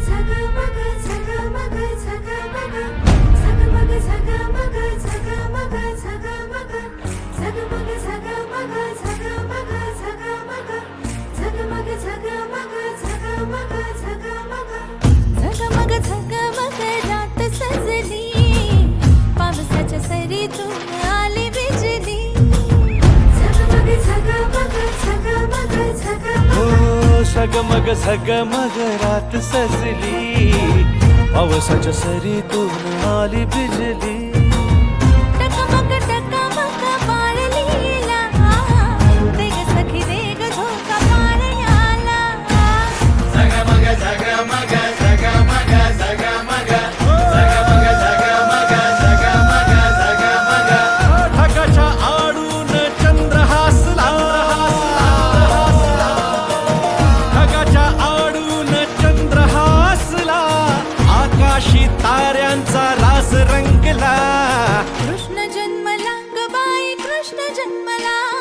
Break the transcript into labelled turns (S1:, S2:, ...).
S1: থাকা सगमग सगमग रात सजली पावसाच्या सरीतून आली बिजली. आकाशी ताऱ्यांचा रास रंगला.
S2: कृष्ण जन्मला ग बाई कृष्ण जन्मला.